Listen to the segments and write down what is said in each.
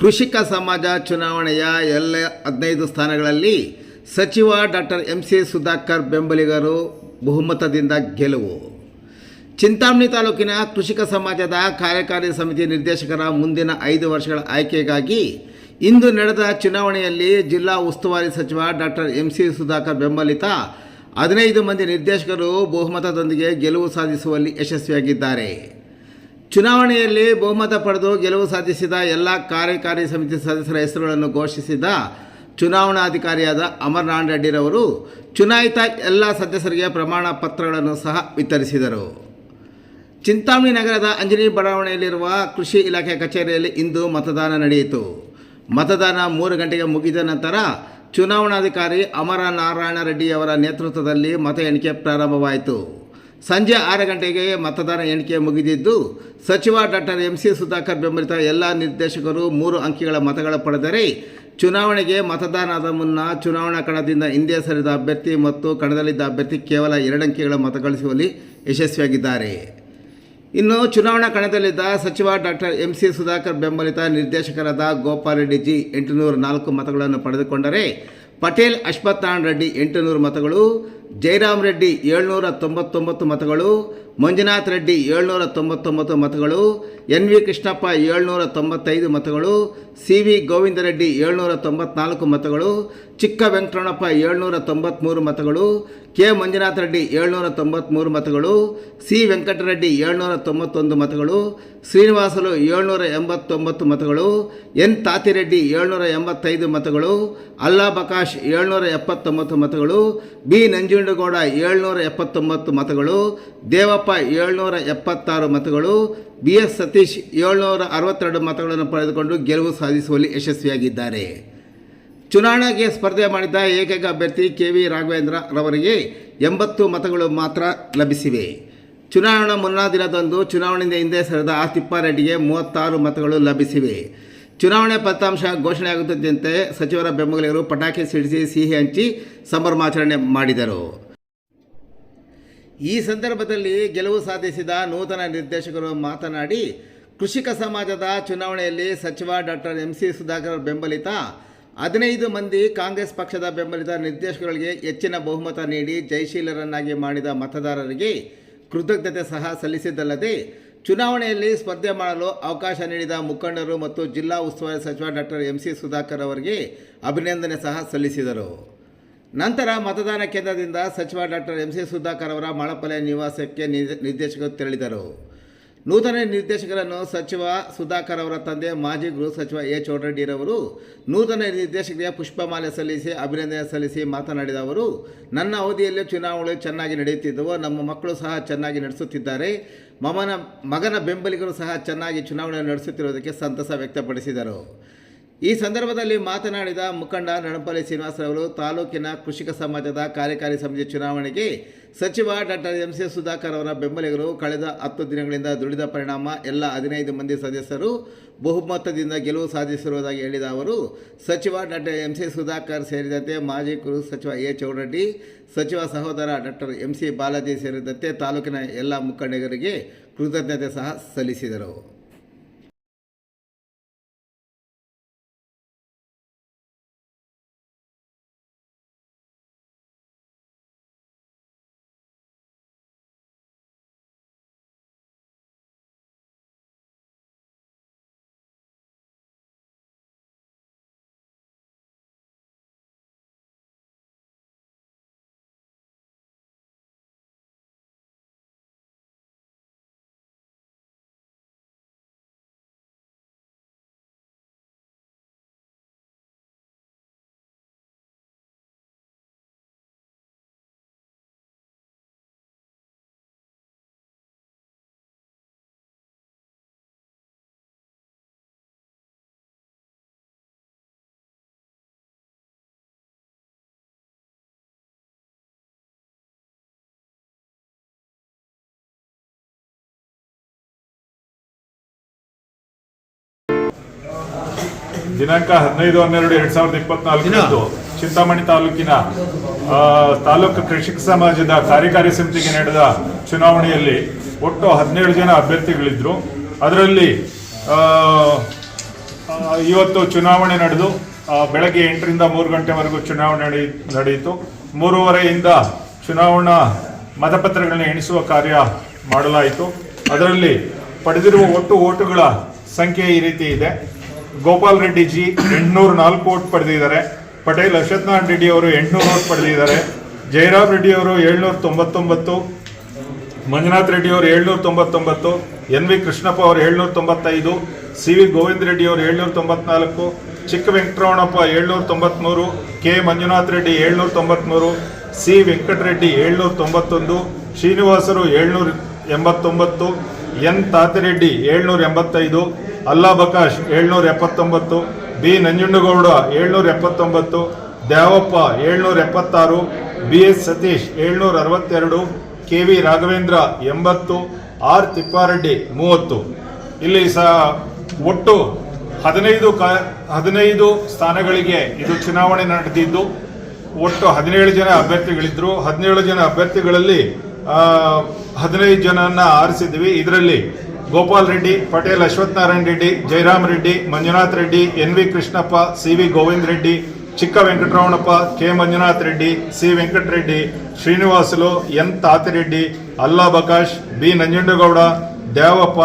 ಕೃಷಿಕ ಸಮಾಜ ಚುನಾವಣೆಯ ಎಲ್ಲ ಹದಿನೈದು ಸ್ಥಾನಗಳಲ್ಲಿ ಸಚಿವ ಡಾಕ್ಟರ್ ಎಂ ಸಿ ಸುಧಾಕರ್ ಬೆಂಬಲಿಗರು ಬಹುಮತದಿಂದ ಗೆಲುವು. ಚಿಂತಾಮಣಿ ತಾಲೂಕಿನ ಕೃಷಿಕ ಸಮಾಜದ ಕಾರ್ಯಕಾರಿ ಸಮಿತಿ ನಿರ್ದೇಶಕರ ಮುಂದಿನ ಐದು ವರ್ಷಗಳ ಆಯ್ಕೆಗಾಗಿ ಇಂದು ನಡೆದ ಚುನಾವಣೆಯಲ್ಲಿ ಜಿಲ್ಲಾ ಉಸ್ತುವಾರಿ ಸಚಿವ ಡಾಕ್ಟರ್ ಎಂ ಸಿ ಸುಧಾಕರ್ ಬೆಂಬಲಿತ ಹದಿನೈದು ಮಂದಿ ನಿರ್ದೇಶಕರು ಬಹುಮತದೊಂದಿಗೆ ಗೆಲುವು ಸಾಧಿಸುವಲ್ಲಿ ಯಶಸ್ವಿಯಾಗಿದ್ದಾರೆ. ಚುನಾವಣೆಯಲ್ಲಿ ಬಹುಮತ ಪಡೆದು ಗೆಲುವು ಸಾಧಿಸಿದ ಎಲ್ಲ ಕಾರ್ಯಕಾರಿ ಸಮಿತಿ ಸದಸ್ಯರ ಹೆಸರುಗಳನ್ನು ಘೋಷಿಸಿದ ಚುನಾವಣಾಧಿಕಾರಿಯಾದ ಅಮರ್ನಾಥ್ ರೆಡ್ಡಿರವರು ಚುನಾಯಿತ ಎಲ್ಲ ಸದಸ್ಯರಿಗೆ ಪ್ರಮಾಣ ಪತ್ರಗಳನ್ನು ಸಹ ವಿತರಿಸಿದರು. ಚಿಂತಾಮಣಿ ನಗರದ ಅಂಜನಿ ಬಡಾವಣೆಯಲ್ಲಿರುವ ಕೃಷಿ ಇಲಾಖೆ ಕಚೇರಿಯಲ್ಲಿ ಇಂದು ಮತದಾನ ನಡೆಯಿತು. ಮತದಾನ ಮೂರು ಗಂಟೆಗೆ ಮುಗಿದ ನಂತರ ಚುನಾವಣಾಧಿಕಾರಿ ಅಮರ ನಾರಾಯಣ ರೆಡ್ಡಿಯವರ ನೇತೃತ್ವದಲ್ಲಿ ಮತ ಎಣಿಕೆ ಪ್ರಾರಂಭವಾಯಿತು. ಸಂಜೆ ಆರು ಗಂಟೆಗೆ ಮತದಾನ ಎಣಿಕೆ ಮುಗಿದಿದ್ದು, ಸಚಿವ ಡಾಕ್ಟರ್ ಎಂ ಸಿ ಸುಧಾಕರ್ ಬೆಂಬಲಿತ ಎಲ್ಲ ನಿರ್ದೇಶಕರು ಮೂರು ಅಂಕಿಗಳ ಮತಗಳ ಪಡೆದರೆ, ಚುನಾವಣೆಗೆ ಮತದಾನದ ಮುನ್ನ ಚುನಾವಣಾ ಕಣದಿಂದ ಹಿಂದೆ ಸರಿದ ಅಭ್ಯರ್ಥಿ ಮತ್ತು ಕಣದಲ್ಲಿದ್ದ ಅಭ್ಯರ್ಥಿ ಕೇವಲ ಎರಡು ಅಂಕಿಗಳ ಮತಗಳಿಸುವಲ್ಲಿ ಯಶಸ್ವಿಯಾಗಿದ್ದಾರೆ. ಇನ್ನು ಚುನಾವಣಾ ಕಣದಲ್ಲಿದ್ದ ಸಚಿವ ಡಾಕ್ಟರ್ ಎಂ ಸಿ ಸುಧಾಕರ್ ಬೆಂಬಲಿತ ನಿರ್ದೇಶಕರಾದ ಗೋಪಾಲ್ ರೆಡ್ಡಿ ಜಿ ಎಂಟುನೂರ ನಾಲ್ಕು ಮತಗಳನ್ನು ಪಡೆದುಕೊಂಡರೆ, ಪಟೇಲ್ ಅಶ್ವತ್ಥನಾರಾಯಣ ರೆಡ್ಡಿ ಎಂಟುನೂರು ಮತಗಳು ಜಯರಾಮ್ ರೆಡ್ಡಿ ಏಳ್ನೂರ ತೊಂಬತ್ತೊಂಬತ್ತು ಮತಗಳು, ಮಂಜುನಾಥ್ ರೆಡ್ಡಿ ಏಳ್ನೂರ ತೊಂಬತ್ತೊಂಬತ್ತು ಮತಗಳು, ಎನ್ ವಿ ಕೃಷ್ಣಪ್ಪ ಏಳ್ನೂರ ತೊಂಬತ್ತೈದು ಮತಗಳು, ಸಿ ವಿ ಗೋವಿಂದ ರೆಡ್ಡಿ ಏಳ್ನೂರ ತೊಂಬತ್ನಾಲ್ಕು ಮತಗಳು, ಚಿಕ್ಕ ವೆಂಕಟರಣಪ್ಪ ಏಳ್ನೂರ ತೊಂಬತ್ತ್ಮೂರು ಮತಗಳು, ಕೆ ಮಂಜುನಾಥ ರೆಡ್ಡಿ ಏಳ್ನೂರ ತೊಂಬತ್ತ್ಮೂರು ಮತಗಳು, ಸಿ ವೆಂಕಟರೆಡ್ಡಿ ಏಳ್ನೂರ ತೊಂಬತ್ತೊಂದು ಮತಗಳು, ಶ್ರೀನಿವಾಸಲು ಏಳ್ನೂರ ಎಂಬತ್ತೊಂಬತ್ತು ಮತಗಳು, ಎನ್ ತಾತಿರೆಡ್ಡಿ ಏಳ್ನೂರ ಎಂಬತ್ತೈದು ಮತಗಳು, ಅಲ್ಲಾ ಬಕಾಶ್ ಏಳ್ನೂರ ಎಪ್ಪತ್ತೊಂಬತ್ತು ಮತಗಳು, ಬಿ ನಂಜುಂಡಗೌಡ ಏಳ್ನೂರ ಎಪ್ಪತ್ತೊಂಬತ್ತು ಮತಗಳು, ದೇವಪ್ಪ ಏಳ್ನೂರ ಎಪ್ಪತ್ತಾರು ಮತಗಳು ಬಿ ಎಸ್ ಸತೀಶ್ ಏಳ್ನೂರ ಅರವತ್ತೆರಡು ಮತಗಳನ್ನು ಪಡೆದುಕೊಂಡು ಗೆಲುವು ಸಾಧಿಸುವಲ್ಲಿ ಯಶಸ್ವಿಯಾಗಿದ್ದಾರೆ. ಚುನಾವಣೆಗೆ ಸ್ಪರ್ಧೆ ಮಾಡಿದ್ದ ಏಕೈಕ ಅಭ್ಯರ್ಥಿ ಕೆ ವಿ ರಾಘವೇಂದ್ರ ರವರಿಗೆ ಎಂಬತ್ತು ಮತಗಳು ಮಾತ್ರ ಲಭಿಸಿವೆ. ಚುನಾವಣಾ ಮುನ್ನಾ ದಿನದಂದು ಚುನಾವಣೆಯಿಂದ ಹಿಂದೆ ಸರಿದ ಆ ತಿಪ್ಪಾರೆಡ್ಡಿಗೆ ಮೂವತ್ತಾರು ಮತಗಳು ಲಭಿಸಿವೆ. ಚುನಾವಣೆ ಫಲಿತಾಂಶ ಘೋಷಣೆಯಾಗುತ್ತಿದ್ದಂತೆ ಸಚಿವರ ಬೆಂಬಲಿಗರು ಪಟಾಕಿ ಸಿಡಿಸಿ ಸಿಹಿ ಹಂಚಿ ಸಂಭ್ರಮಾಚರಣೆ ಮಾಡಿದರು. ಈ ಸಂದರ್ಭದಲ್ಲಿ ಗೆಲುವು ಸಾಧಿಸಿದ ನೂತನ ನಿರ್ದೇಶಕರು ಮಾತನಾಡಿ, ಕೃಷಿಕ ಸಮಾಜದ ಚುನಾವಣೆಯಲ್ಲಿ ಸಚಿವ ಡಾಕ್ಟರ್ ಎಂ. ಸಿ. ಸುಧಾಕರ್ ಬೆಂಬಲಿತ. ಹದಿನೈದು ಮಂದಿ ಕಾಂಗ್ರೆಸ್ ಪಕ್ಷದ ಬೆಂಬಲಿತ ನಿರ್ದೇಶಕರಿಗೆ ಹೆಚ್ಚಿನ ಬಹುಮತ ನೀಡಿ ಜಯಶೀಲರನ್ನಾಗಿ ಮಾಡಿದ ಮತದಾರರಿಗೆ ಕೃತಜ್ಞತೆ ಸಹ ಸಲ್ಲಿಸಿದ್ದಲ್ಲದೆ ಚುನಾವಣೆಯಲ್ಲಿ ಸ್ಪರ್ಧೆ ಮಾಡಲು ಅವಕಾಶ ನೀಡಿದ ಮುಖಂಡರು ಮತ್ತು ಜಿಲ್ಲಾ ಉಸ್ತುವಾರಿ ಸಚಿವ ಡಾಕ್ಟರ್ ಎಂ ಸಿ ಸುಧಾಕರ್ ಅವರಿಗೆ ಅಭಿನಂದನೆ ಸಹ ಸಲ್ಲಿಸಿದರು. ನಂತರ ಮತದಾನ ಕೇಂದ್ರದಿಂದ ಸಚಿವ ಡಾಕ್ಟರ್ ಎಂ ಸಿ ಸುಧಾಕರ್ ಅವರ ಮಳಪಲೆ ನಿವಾಸಕ್ಕೆ ನಿರ್- ನಿರ್ದೇಶಕರು ತೆರಳಿದರು. ನೂತನ ನಿರ್ದೇಶಕರನ್ನು ಸಚಿವ ಸುಧಾಕರ್ ಅವರ ತಂದೆ, ಮಾಜಿ ಗೃಹ ಸಚಿವ ಎ. ಚೌಡರೆಡ್ಡಿರವರು ನೂತನ ನಿರ್ದೇಶಕರಿಗೆ ಪುಷ್ಪಮಾಲೆ ಸಲ್ಲಿಸಿ, ಅಭಿನಂದನೆ ಸಲ್ಲಿಸಿ ಮಾತನಾಡಿದ ಅವರು, ನನ್ನ ಅವಧಿಯಲ್ಲಿ ಚುನಾವಣೆ ಚೆನ್ನಾಗಿ ನಡೆಯುತ್ತಿದ್ದವು. ನಮ್ಮ ಮಕ್ಕಳು ಸಹ ಚೆನ್ನಾಗಿ ನಡೆಸುತ್ತಿದ್ದಾರೆ. ಮಮನ, ಮಗನ ಬೆಂಬಲಿಗರು ಸಹ ಚೆನ್ನಾಗಿ ಚುನಾವಣೆ ನಡೆಸುತ್ತಿರುವುದಕ್ಕೆ ಸಂತಸ ವ್ಯಕ್ತಪಡಿಸಿದರು. ಈ ಸಂದರ್ಭದಲ್ಲಿ ಮಾತನಾಡಿದ ಮುಖಂಡ ನಡಪಲ್ಲಿ ಶ್ರೀನಿವಾಸರವರು ತಾಲೂಕಿನ ಕೃಷಿಕ ಸಮಾಜದ ಕಾರ್ಯಕಾರಿ ಸಮಿತಿ ಚುನಾವಣೆಗೆ ಸಚಿವ ಡಾಕ್ಟರ್ ಎಂ ಸಿ ಸುಧಾಕರ್ ಅವರ ಬೆಂಬಲಿಗರು ಕಳೆದ ಹತ್ತು ದಿನಗಳಿಂದ ದುಡಿದ ಪರಿಣಾಮ ಎಲ್ಲ ಹದಿನೈದು ಮಂದಿ ಸದಸ್ಯರು ಬಹುಮತದಿಂದ ಗೆಲುವು ಸಾಧಿಸಿರುವುದಾಗಿ ಹೇಳಿದ ಅವರು, ಸಚಿವ ಡಾಕ್ಟರ್ ಎಂ ಸಿ ಸುಧಾಕರ್ ಸೇರಿದಂತೆ ಮಾಜಿ ಗುರು ಸಚಿವ ಎ ಚೌಡರೆಡ್ಡಿ, ಸಚಿವ ಸಹೋದರ ಡಾಕ್ಟರ್ ಎಂ ಸಿ ಬಾಲಾಜಿ ಸೇರಿದಂತೆ ತಾಲೂಕಿನ ಎಲ್ಲ ಮುಖಂಡರಿಗೆ ಕೃತಜ್ಞತೆ ಸಹ ಸಲ್ಲಿಸಿದರು. ದಿನಾಂಕ ಹದಿನೈದು ಹನ್ನೆರಡು ಎರಡ್ ಸಾವಿರದ ಇಪ್ಪತ್ನಾಲ್ಕರಂದು ಚಿಂತಾಮಣಿ ತಾಲೂಕಿನ ತಾಲೂಕು ಕೃಷಿಕ ಸಮಾಜದ ಕಾರ್ಯಕಾರಿ ಸಮಿತಿಗೆ ನಡೆದ ಚುನಾವಣೆಯಲ್ಲಿ ಒಟ್ಟು ಹದಿನೇಳು ಜನ ಅಭ್ಯರ್ಥಿಗಳಿದ್ರು. ಅದರಲ್ಲಿ ಇವತ್ತು ಚುನಾವಣೆ ನಡೆದು ಬೆಳಗ್ಗೆ ಎಂಟರಿಂದ ಮೂರು ಗಂಟೆವರೆಗೂ ಚುನಾವಣೆ ನಡೆ- ನಡೆಯಿತು. ಮೂರುವರೆಯಿಂದ ಚುನಾವಣಾ ಮತಪತ್ರಗಳನ್ನ ಎಣಿಸುವ ಕಾರ್ಯ ಮಾಡಲಾಯಿತು. ಅದರಲ್ಲಿ ಪಡೆದಿರುವ ಒಟ್ಟು ಓಟುಗಳ ಸಂಖ್ಯೆ ಈ ರೀತಿ ಇದೆ. ಗೋಪಾಲ್ ರೆಡ್ಡಿ ಜಿ, ಎಂಟುನೂರ ನಾಲ್ಕು ಓಟ್ ಪಡೆದಿದ್ದಾರೆ. ಪಟೇಲ್ ಅಶ್ವತ್ನಾರಾಯಣ ರೆಡ್ಡಿ ಅವರು ಎಂಟುನೂರು ಓಟ್ ಪಡೆದಿದ್ದಾರೆ. ಜಯರಾಮ್ ರೆಡ್ಡಿ ಅವರು ಏಳ್ನೂರ ತೊಂಬತ್ತೊಂಬತ್ತು. ಮಂಜುನಾಥ್ ರೆಡ್ಡಿ ಅವರು ಏಳ್ನೂರ ತೊಂಬತ್ತೊಂಬತ್ತು. ಎನ್ ವಿ ಕೃಷ್ಣಪ್ಪ ಅವರು ಏಳ್ನೂರ ತೊಂಬತ್ತೈದು. ಸಿ ವಿ ಗೋವಿಂದ ರೆಡ್ಡಿ ಅವರು ಏಳ್ನೂರ ತೊಂಬತ್ನಾಲ್ಕು. ಚಿಕ್ಕ ವೆಂಕಟರಮಣಪ್ಪ ಏಳ್ನೂರ ತೊಂಬತ್ಮೂರು. ಕೆ ಮಂಜುನಾಥ್ ರೆಡ್ಡಿ ಏಳ್ನೂರ ತೊಂಬತ್ಮೂರು. ಸಿ ವೆಂಕಟರೆಡ್ಡಿ ಏಳ್ನೂರ ತೊಂಬತ್ತೊಂದು. ಶ್ರೀನಿವಾಸರು ಏಳ್ನೂರ ಎಂಬತ್ತೊಂಬತ್ತು. ಎನ್ ತಾತರೆಡ್ಡಿ ಏಳ್ನೂರ ಎಂಬತ್ತೈದು. ಅಲ್ಲಾ ಬಕಾಶ್ ಏಳ್ನೂರ ಎಪ್ಪತ್ತೊಂಬತ್ತು ಬಿ ನಂಜುಂಡಗೌಡ ಏಳ್ನೂರ ಎಪ್ಪತ್ತೊಂಬತ್ತು ದ್ಯಾವಪ್ಪ ಏಳ್ನೂರ ಎಪ್ಪತ್ತಾರು ಬಿ ಎಸ್ ಸತೀಶ್ ಏಳ್ನೂರ ಅರವತ್ತೆರಡು ಕೆ ವಿ ರಾಘವೇಂದ್ರ ಎಂಬತ್ತು, ಆರ್ ತಿಪ್ಪಾರೆಡ್ಡಿ ಮೂವತ್ತು. ಇಲ್ಲಿ ಸಹ ಒಟ್ಟು ಹದಿನೈದು ಕ ಹದಿನೈದು ಸ್ಥಾನಗಳಿಗೆ ಇದು ಚುನಾವಣೆ ನಡೆದಿದ್ದು, ಒಟ್ಟು ಹದಿನೇಳು ಜನ ಅಭ್ಯರ್ಥಿಗಳಿದ್ರು. ಹದಿನೇಳು ಜನ ಅಭ್ಯರ್ಥಿಗಳಲ್ಲಿ ಹದಿನೈದು ಜನನ ಆರಿಸಿದ್ವಿ. ಇದರಲ್ಲಿ Gopal Reddy, Patel Ashwathanarayana Reddy Jayaram Reddy, Manjunath Reddy, N V Krishnappa, C V Govind Reddy, Chikka Venkataramanappa, K Manjunath Reddy, C Venkatareddy Srinivasulu N Tatireddy Allah Baksh, B Nanjundagowda, Devappa,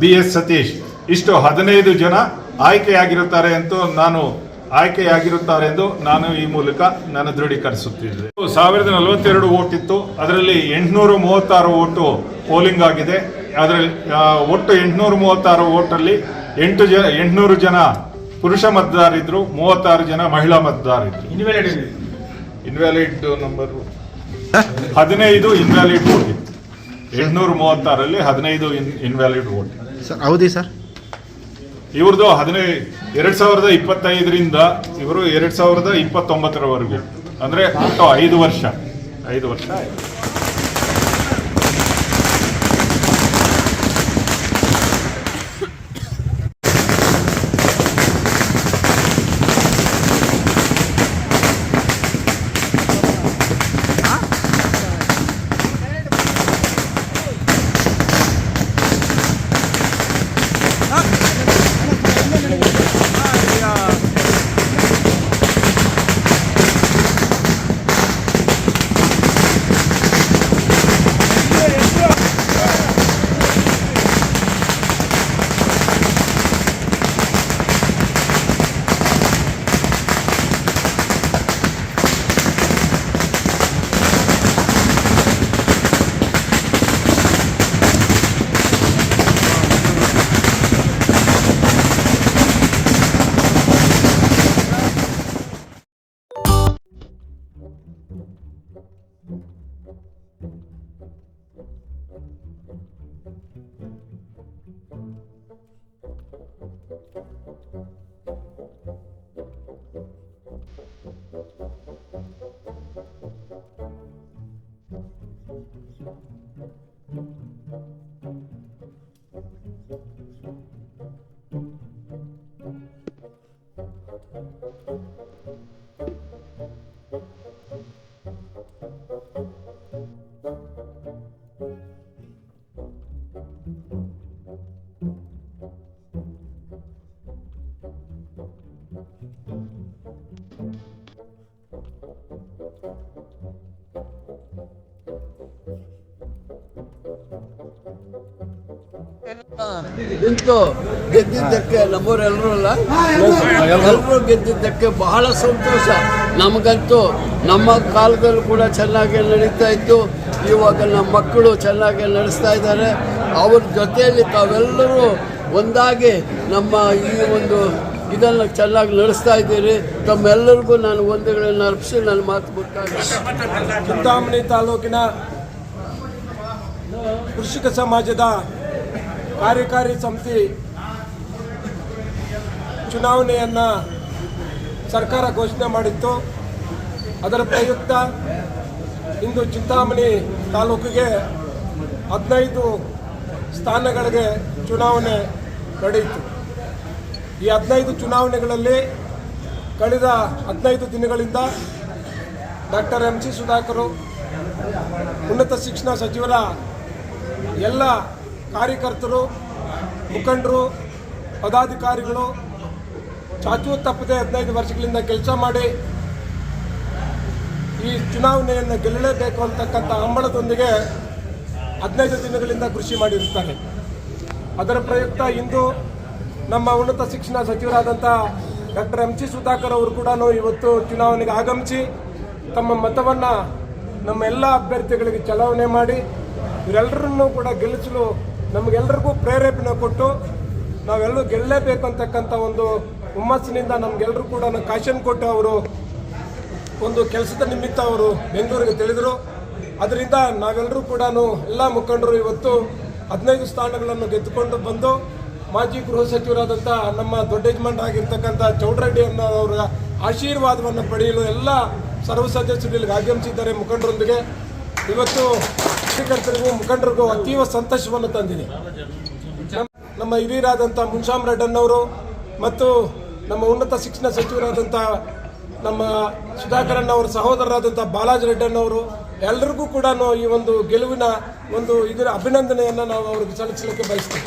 B S Satish. ಇಷ್ಟು ಹದಿನೈದು ಜನ ಆಯ್ಕೆಯಾಗಿರುತ್ತಾರೆ ಅಂತ ನಾನು ಆಯ್ಕೆಯಾಗಿರುತ್ತಾರೆ ಎಂದು ನಾನು ಈ ಮೂಲಕ ನಾನು ದೃಢೀಕರಿಸುತ್ತಿದ್ದೆ ಸಾವಿರದ ನಲವತ್ತೆರಡು ಓಟ್ ಇತ್ತು ಅದರಲ್ಲಿ ಎಂಟುನೂರ ಮೂವತ್ತಾರು ಓಟು ಪೋಲಿಂಗ್ ಆಗಿದೆ. ಅದರಲ್ಲಿ ಒಟ್ಟು ಎಂಟುನೂರ ಮೂವತ್ತಾರು ಓಟಲ್ಲಿ ಎಂಟು ಜನ ಎಂಟುನೂರು ಜನ ಪುರುಷ ಮತದಾರಿದ್ರು ಮೂವತ್ತಾರು ಜನ ಮಹಿಳಾ ಮತದಾರಿದ್ರು ಇನ್ವ್ಯಾಲಿಡ್ ನಂಬರ್ ಹದಿನೈದು ಇನ್ವ್ಯಾಲಿಡ್ ಓಟ್ ಇತ್ತು. ಎಂಟುನೂರ ಮೂವತ್ತಾರಲ್ಲಿ ಹದಿನೈದು ಇನ್ವ್ಯಾಲಿಡ್ ವೋಟ್ ಸರ್ ಅವಧಿ ಸರ್? ಇವ್ರದ್ದು ಹದಿನೈದು ಎರಡು ಸಾವಿರದ ಇಪ್ಪತ್ತೈದರಿಂದ ಇವರು ಎರಡು ಸಾವಿರದ ಇಪ್ಪತ್ತೊಂಬತ್ತರವರೆಗೂ. ಅಂದರೆ ಒಟ್ಟು ಐದು ವರ್ಷ. ಐದು ವರ್ಷ ಆಯ್ತು. ನಿಂತು ಗೆದ್ದಿದ್ದಕ್ಕೆ ನಮ್ಮೂರೆಲ್ಲರೂ ಅಲ್ಲ? ಎಲ್ಲರೂ ಗೆದ್ದಿದ್ದಕ್ಕೆ ಬಹಳ ಸಂತೋಷ. ನಮಗಂತೂ ನಮ್ಮ ಕಾಲದಲ್ಲೂ ಕೂಡ ಚೆನ್ನಾಗಿ ನಡೀತಾ ಇತ್ತು. ಇವಾಗ ನಮ್ಮ ಮಕ್ಕಳು ಚೆನ್ನಾಗಿ ನಡೆಸ್ತಾ ಇದ್ದಾರೆ. ಅವ್ರ ಜೊತೆಯಲ್ಲಿ ತಾವೆಲ್ಲರೂ ಒಂದಾಗಿ ನಮ್ಮ ಈ ಒಂದು ಇದನ್ನು ಚೆನ್ನಾಗಿ ನಡೆಸ್ತಾ ಇದ್ದೀರಿ. ತಮ್ಮೆಲ್ಲರಿಗೂ ನಾನು ಒಂದುಗಳನ್ನು ಅರ್ಪಿಸಿ ನನ್ನ ಮಾತು ಮುಕ್ತಾಯ ಚಿಂತಾಮಣಿ ತಾಲೂಕಿನ ಕೃಷಿಕ ಸಮಾಜದ ಕಾರ್ಯಕಾರಿ ಸಮಿತಿ ಚುನಾವಣೆಯನ್ನು ಸರ್ಕಾರ ಘೋಷಣೆ ಮಾಡಿತ್ತು. ಅದರ ಪ್ರಯುಕ್ತ ಇಂದು ಚಿಂತಾಮಣಿ ತಾಲೂಕಿಗೆ ಹದಿನೈದು ಸ್ಥಾನಗಳಿಗೆ ಚುನಾವಣೆ ನಡೆಯಿತು. ಈ ಹದಿನೈದು ಚುನಾವಣೆಗಳಲ್ಲಿ ಕಳೆದ ಹದಿನೈದು ದಿನಗಳಿಂದ ಡಾಕ್ಟರ್ ಎಂ ಸಿ ಸುಧಾಕರು ಉನ್ನತ ಶಿಕ್ಷಣ ಸಚಿವರ ಎಲ್ಲ ಕಾರ್ಯಕರ್ತರು, ಮುಖಂಡರು, ಪದಾಧಿಕಾರಿಗಳು ಚಾಚು ತಪ್ಪದೆ ಹದಿನೈದು ವರ್ಷಗಳಿಂದ ಕೆಲಸ ಮಾಡಿ ಈ ಚುನಾವಣೆಯನ್ನು ಗೆಲ್ಲಲೇಬೇಕು ಅಂತಕ್ಕಂಥ ಹಂಬಳದೊಂದಿಗೆ ಹದಿನೈದು ದಿನಗಳಿಂದ ಕೃಷಿ ಮಾಡಿರುತ್ತಾರೆ. ಅದರ ಪ್ರಯುಕ್ತ ಇಂದು ನಮ್ಮ ಉನ್ನತ ಶಿಕ್ಷಣ ಸಚಿವರಾದಂಥ ಡಾಕ್ಟರ್ ಎಂ ಸಿ ಸುಧಾಕರ್ ಅವರು ಕೂಡ ಇವತ್ತು ಚುನಾವಣೆಗೆ ಆಗಮಿಸಿ ತಮ್ಮ ಮತವನ್ನು ನಮ್ಮ ಎಲ್ಲ ಅಭ್ಯರ್ಥಿಗಳಿಗೆ ಚಲಾವಣೆ ಮಾಡಿ ಇವರೆಲ್ಲರನ್ನೂ ಕೂಡ ಗೆಲ್ಲಿಸಲು ನಮಗೆಲ್ಲರಿಗೂ ಪ್ರೇರೇಪಣೆ ಕೊಟ್ಟು ನಾವೆಲ್ಲರೂ ಗೆಲ್ಲಲೇಬೇಕು ಅಂತಕ್ಕಂಥ ಒಂದು ಹುಮ್ಮಸ್ಸಿನಿಂದ ನಮಗೆಲ್ಲರೂ ಕೂಡ ಕಾಶನ್ ಕೊಟ್ಟು ಅವರು ಒಂದು ಕೆಲಸದ ನಿಮಿತ್ತ ಅವರು ಬೆಂಗಳೂರಿಗೆ ತಿಳಿದರು. ಅದರಿಂದ ನಾವೆಲ್ಲರೂ ಕೂಡ ಎಲ್ಲ ಮುಖಂಡರು ಇವತ್ತು ಹದಿನೈದು ಸ್ಥಾನಗಳನ್ನು ಗೆದ್ದುಕೊಂಡು ಬಂದು ಮಾಜಿ ಗೃಹ ಸಚಿವರಾದಂಥ ನಮ್ಮ ದೊಡ್ಡ ಯಜಮಾನ್ ಆಗಿರ್ತಕ್ಕಂಥ ಚೌಡರೆಡ್ಡಿ ಅವರ ಆಶೀರ್ವಾದವನ್ನು ಪಡೆಯಲು ಎಲ್ಲ ಸರ್ವ ಸದಸ್ಯರು ಇಲ್ಲಿಗೆ ಆಗಮಿಸಿದ್ದಾರೆ ಮುಖಂಡರೊಂದಿಗೆ. ಇವತ್ತು ಕಾರ್ಯಕರ್ತರಿಗೂ ಮುಖಂಡರಿಗೂ ಅತೀವ ಸಂತೋಷವನ್ನು ತಂದಿದೆ. ನಮ್ಮ- ಹಿರಿಯರಾದಂಥ ಮುನ್ಶಾಮ್ ರೆಡ್ಡನ್ನವರು ಮತ್ತು ನಮ್ಮ ಉನ್ನತ ಶಿಕ್ಷಣ ಸಚಿವರಾದಂಥ ನಮ್ಮ ಸುಧಾಕರಣ್ಣ ಅವರ ಸಹೋದರರಾದಂಥ ಬಾಲಾಜಿ ರೆಡ್ಡನ್ನವರು ಎಲ್ಲರಿಗೂ ಕೂಡ ಈ ಒಂದು ಗೆಲುವಿನ ಒಂದು ಇದರ ಅಭಿನಂದನೆಯನ್ನು ನಾವು ಅವ್ರಿಗೆ ಸಲ್ಲಿಸಲಿಕ್ಕೆ ಬಯಸ್ತೀವಿ.